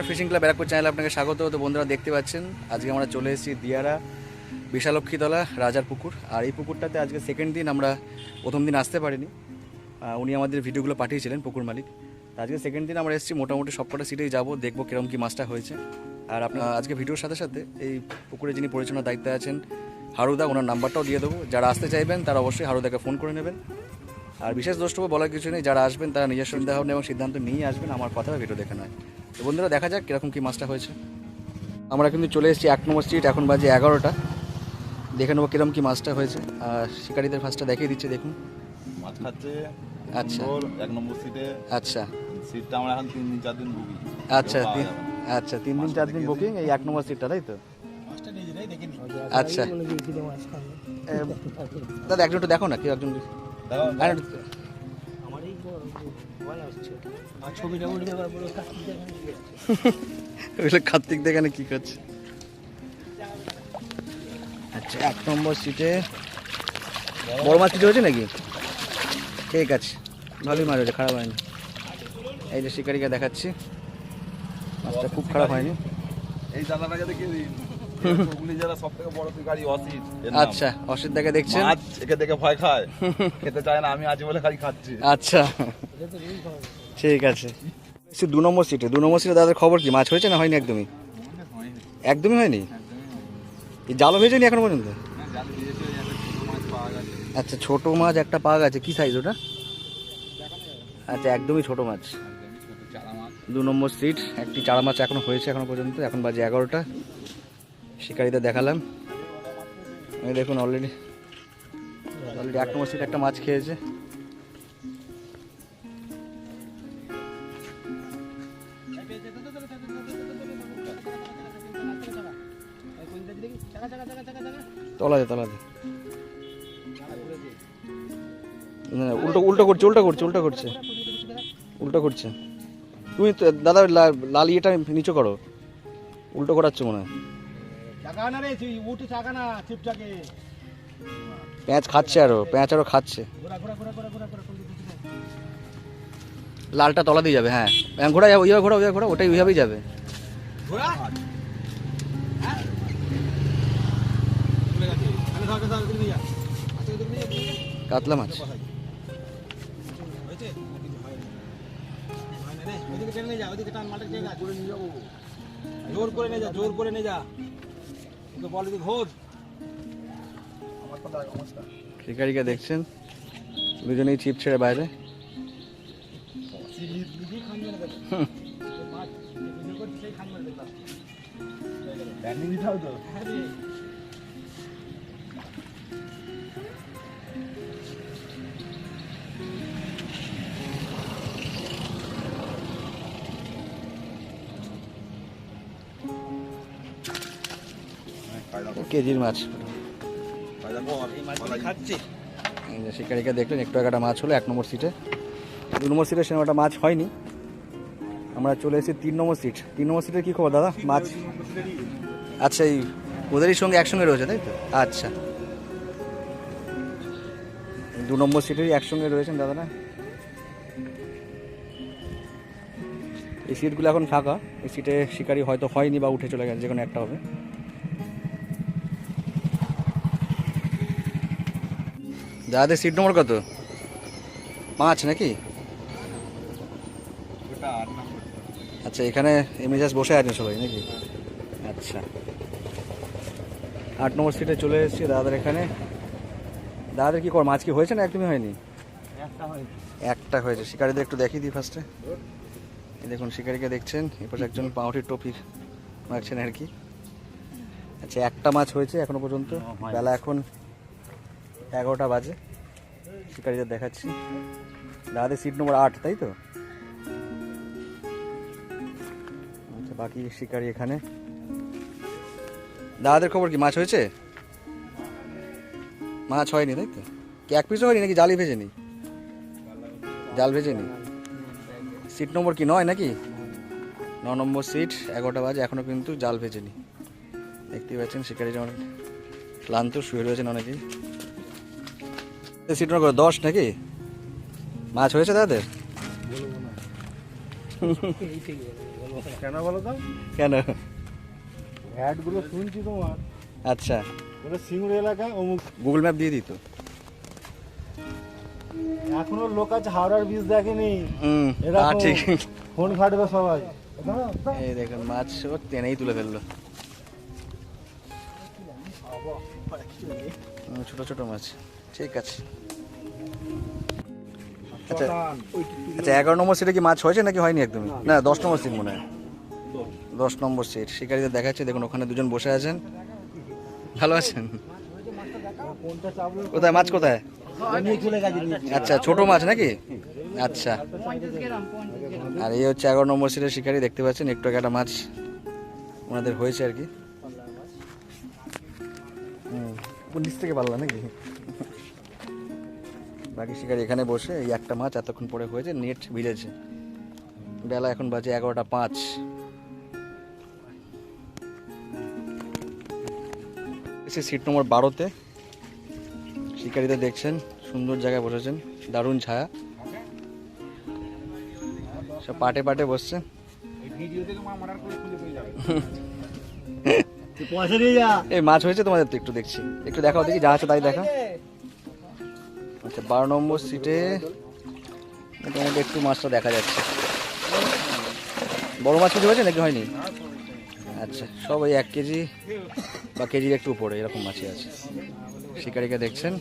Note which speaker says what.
Speaker 1: নমস্কার fishing club Barrackpore চ্যানেলে আপনাকে স্বাগত। তো বন্ধুরা, দেখতে পাচ্ছেন, আজকে আমরা চলে এসেছি দিয়ারা বিশালক্ষীতলা, রাজার পুকুর। আর এই পুকুরটাতে আজকে সেকেন্ড দিন আমরা প্রথম দিন আসতে পারিনি। উনি আমাদের ভিডিওগুলো পাঠিয়েছিলেন, পুকুর মালিক। আজকে সেকেন্ড দিন আমরা এসেছি, মোটামুটি সবকটা সিটেই যাব, দেখব কীরকম কী মাছটা হয়েছে। আর আপনার আজকে ভিডিওর সাথে সাথে এই পুকুরে যিনি পরিচালনার দায়িত্বে আছেন, হারুদা, ওনার নাম্বারটাও দিয়ে দেবো। যারা আসতে চাইবেন, তারা অবশ্যই হারুদাকে ফোন করে নেবেন। আর বিশেষ দ্রষ্টব্য বলার কিছু নেই, যারা আসবেন, তারা নিজস্ব চিন্তাভাবনা এবং সিদ্ধান্ত নিয়ে আসবেন। আমার কথা ভিডিও দেখে নয়। তো বন্ধুরা দেখা যাক কীরকম কী মাছটা হয়েছে। আমরা কিন্তু চলে এসেছি এক নম্বর স্ট্রিট এখন বাজে এগারোটা। দেখে নেব কীরকম কী মাছটা হয়েছে। আর শিকারীদের ফার্স্টটা দেখিয়ে দিচ্ছে দেখুন।
Speaker 2: মাছ খাচ্ছে।
Speaker 1: আচ্ছা।
Speaker 2: এক নম্বর সিটে
Speaker 1: আচ্ছা।
Speaker 2: সিটটা আমরা এখন তিন দিন চার দিন বুকি
Speaker 1: আচ্ছা তিন- আচ্ছা তিন দিন চার দিন বুকিং এই এক নম্বর সিটটা তাই তো? আচ্ছা। দাদা একজন একটু দেখো না কেউ একজন
Speaker 3: যাওয়ার
Speaker 1: কার্তিক দেখানে কি করছে? আচ্ছা এক নম্বর সিটে বড় মাছ কিছু হয়েছে নাকি? ঠিক আছে ভালোই মাছ হয়েছে খারাপ হয়নি। এই যে শিকারিকে দেখাচ্ছি। মাছটা খুব খারাপ হয়নি।
Speaker 2: এই দাদাটাকে দেখে দিন হুগলি জেলা সব থেকে বড় শিকারি অসিত
Speaker 1: আচ্ছা অসিত দাকে দেখছেন?
Speaker 2: মাছ একে দেখে ভয় খায়। খেতে চায় না আমি আছি বলে খালি খাচ্ছি।
Speaker 1: আচ্ছা। ঠিক আছে। এসছি দু নম্বর সিটে দু নম্বর সিটে দাদার খবর কি? মাছ হয়েছে না হয়নি একদমই? একদমই হয়নি? জালও ভেজেনি এখনও পর্যন্ত? আচ্ছা ছোট মাছ একটা পাওয়া গেছে। কি সাইজ ওটা? আচ্ছা একদমই ছোট মাছ। দু নম্বর সিট একটি চারা মাছ এখনও হয়েছে এখনও পর্যন্ত। এখন বাজে এগারোটা। শিকারীদের দেখালাম। এই দেখুন অলরেডি অলরেডি এক নম্বর সিট একটা মাছ খেয়েছে। তলাতে তলাতে। উল্টো উল্টো করছে উল্টো করছে উল্টো করছে। উল্টো করছে। তুমি দাদা লাল ইয়েটা নিচু করো। উল্টো করাচ্ছ মনে হয়।
Speaker 3: চাকা রে উঠে চাকা চিপটাকে
Speaker 1: পেঁয়াজ খাচ্ছে আরও পেঁয়াজ আরও খাচ্ছে। লালটা তলা দিয়ে যাবে হ্যাঁ। হ্যাঁ, ঘোরা যাবে ওইভাবে ঘোরা ওইভাবে ঘোরা ওটাই ওইভাবেই যাবে।
Speaker 3: হ্যাঁ। আচ্ছা
Speaker 1: কাতলা মাছ।
Speaker 3: জোর করে নিয়ে যা জোর করে নিয়ে যা।
Speaker 1: শিকারিকে দেখছেন? দুজনেই চিপ ছেড়ে বাইরে।
Speaker 2: ব্যান্ডিং দিতে হবে তো
Speaker 1: কেজির মাছ। শিকারিকে দেখলেন, একটু একটা মাছ হলো, এক নম্বর সিটে দু নম্বর সিটে সেরকম একটা মাছ হয়নি। আমরা চলে এসেছি তিন নম্বর সিট তিন নম্বর সিটের কী খবর, দাদা? মাছ? আচ্ছা এই ওদেরই সঙ্গে একসঙ্গে রয়েছে, তাই তো? আচ্ছা। দু নম্বর সিটেরই একসঙ্গে রয়েছেন, দাদা না? এই সিটগুলো এখন ফাঁকা। এই সিটে শিকারি হয়তো হয়নি বা উঠে চলে গেছে, যে কোনো একটা হবে। দাদাদের সিট নম্বর কত? পাঁচ নাকি। আচ্ছা এখানে এমএজাজ বসে আছেন সবাই নাকি? আচ্ছা। আট নম্বর সিটে চলে এসেছি দাদার এখানে। দাদাদের কি কর মাছ কি হয়েছে না একদমই হয়নি?
Speaker 3: একটা হয়েছে।
Speaker 1: একটা হয়েছে। শিকারিদের একটু দেখিয়ে দিই ফার্স্টে দেখুন শিকারিকে দেখছেন। এরপর একজন পাউটির টপি মারছেন আর কি। আচ্ছা একটা মাছ হয়েছে এখনও পর্যন্ত। বেলা এখন এগারোটা বাজে। শিকারিদের দেখাচ্ছি। দাদাদের সিট নম্বর আট, তাই তো? আচ্ছা বাকি শিকারি এখানে। দাদাদের খবর কি? মাছ হয়েছে? মাছ হয়নি, তাই তো? কি এক পিসও হয়নি নাকি? জালি ভেজে নি জাল ভেজে নি সিট নম্বর কি, নয় নাকি? ন নম্বর সিট এগারোটা বাজে এখনও কিন্তু জাল ভেজেনি। দেখতেই পাচ্ছেন শিকারি যেমন ক্লান্ত, শুয়ে রয়েছেন অনেকেই। সিট নম্বর কত? দশ নাকি? মাছ হয়েছে তাদের?
Speaker 3: কেন বলো তো?
Speaker 1: কেন?
Speaker 3: অ্যাডগুলো শুনছি তোমার।
Speaker 1: আচ্ছা।
Speaker 3: বলে সিঙ্গুর এলাকা অমুক।
Speaker 1: গুগল ম্যাপ দিয়ে দিত
Speaker 3: এখনও লোক আছে হাওড়ার বীজ দেখেনি।
Speaker 1: হ্যাঁ ঠিক।
Speaker 3: ফোন খাটবে সবাই।
Speaker 1: এই দেখুন মাছ ও টেনেই তুলে ফেলল। ছোট ছোট মাছ। ঠিক আছে। আচ্ছা আচ্ছা এগারো নম্বর সিটে কি মাছ হয়েছে নাকি হয়নি একদমই? না। দশ নম্বর সিট মনে হয়। দশ নম্বর সিট শিকারীদের দেখাচ্ছে দেখুন ওখানে দুজন বসে আছেন। ভালো আছেন? কোথায় মাছ কোথায়? আচ্ছা ছোট মাছ নাকি? আচ্ছা। আর এই হচ্ছে এগারো নম্বর সিটের শিকারি দেখতে পাচ্ছেন একটু একটা মাছ ওনাদের হয়েছে আর কি। নিচ থেকে পারলাম নাকি? বাকি শিকারি এখানে বসে এই একটা মাছ এতক্ষণ পরে হয়েছে নেট ভিজেছে। বেলা এখন বাজে এগারোটা পাঁচ। এসে সিট নম্বর বারোতে। শিকারীদের দেখছেন সুন্দর জায়গায় বসেছেন দারুণ ছায়া। সব পাটে পাটে বসছে। এই মাছ হয়েছে তোমাদের তো একটু দেখছি। একটু দেখাও দেখি যা আছে তাই দেখা। আচ্ছা বারো নম্বর সিটে মোটামুটি একটু মাছটা দেখা যাচ্ছে। বড় মাছ কিছু হয়েছে নাকি হয়নি? আচ্ছা সব ওই এক কেজি বা কেজির একটু উপরে এরকম মাছই আছে। শিকারিকে দেখছেন।